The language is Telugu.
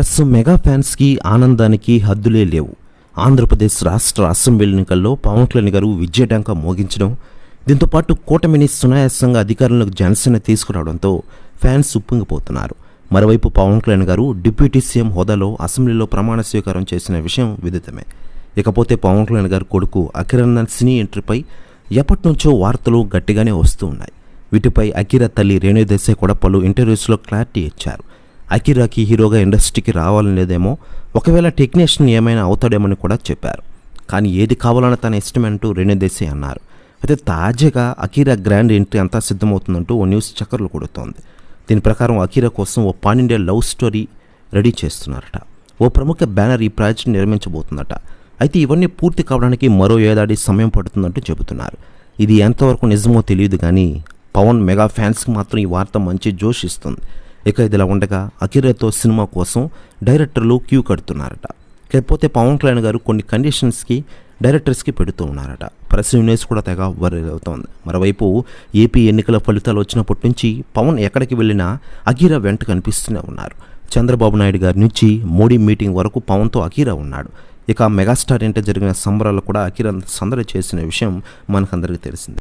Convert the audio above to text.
ప్రస్తుతం మెగా ఫ్యాన్స్కి ఆనందానికి హద్దులే లేవు. ఆంధ్రప్రదేశ్ రాష్ట్ర అసెంబ్లీ ఎన్నికల్లో పవన్ కళ్యాణ్ గారు విజయడాంక మోగించడం దీంతో పాటు కూటమిని సునాయాసంగా అధికారంలోకి జనసేన తీసుకురావడంతో ఫ్యాన్స్ ఉప్పొంగిపోతున్నారు. మరోవైపు పవన్ కళ్యాణ్ గారు డిప్యూటీ సీఎం హోదాలో అసెంబ్లీలో ప్రమాణ స్వీకారం చేసిన విషయం విదితమే. ఇకపోతే పవన్ కళ్యాణ్ గారి కొడుకు అఖిరన్నన్ సినీ ఎంట్రీపై ఎప్పటి నుంచో వార్తలు గట్టిగానే వస్తూ ఉన్నాయి. వీటిపై అఖిర తల్లి రేణుదేశాయ్ కూడా పలు ఇంటర్వ్యూస్లో క్లారిటీ ఇచ్చారు. అకిరాకి హీరోగా ఇండస్ట్రీకి రావాలనేదేమో ఒకవేళ టెక్నీషియన్ ఏమైనా అవుతాడేమని కూడా చెప్పారు. కానీ ఏది కావాలన్న తన ఇష్టమంటూ రేణు అన్నారు. అయితే తాజాగా అకీరా గ్రాండ్ ఎంట్రీ అంతా సిద్ధమవుతుందంటూ ఓ న్యూస్ చక్కర్లు కొడుతోంది. దీని ప్రకారం అకీరా కోసం ఓ pan India love story ready చేస్తున్నారట. ఓ ప్రముఖ బ్యానర్ ఈ ప్రాజెక్ట్ నిర్మించబోతుందట. అయితే ఇవన్నీ పూర్తి కావడానికి మరో ఏడాది సమయం పడుతుందంటూ చెబుతున్నారు. ఇది ఎంతవరకు నిజమో తెలియదు కానీ పవన్ మెగా ఫ్యాన్స్కి మాత్రం ఈ వార్త మంచి జోష్ ఇస్తుంది. ఇక ఇదిలా ఉండగా అకిరాతో సినిమా కోసం డైరెక్టర్లు క్యూ కడుతున్నారట. లేకపోతే పవన్ కళ్యాణ్ గారు కొన్ని కండిషన్స్కి డైరెక్టర్స్కి పెడుతూ ఉన్నారట. ప్రెస్ న్యూస్ కూడా తెగ వరి అవుతోంది. మరోవైపు ఏపీ ఎన్నికల ఫలితాలు వచ్చినప్పటి నుంచి పవన్ ఎక్కడికి వెళ్ళినా అకీరా వెంట కనిపిస్తూనే ఉన్నారు. చంద్రబాబు నాయుడు గారి నుంచి మోడీ మీటింగ్ వరకు పవన్తో అకీరా ఉన్నాడు. ఇక మెగాస్టార్ ఇంట జరిగిన సంబరాలు కూడా అకీరా సందడి చేసిన విషయం మనకందరికీ తెలిసింది.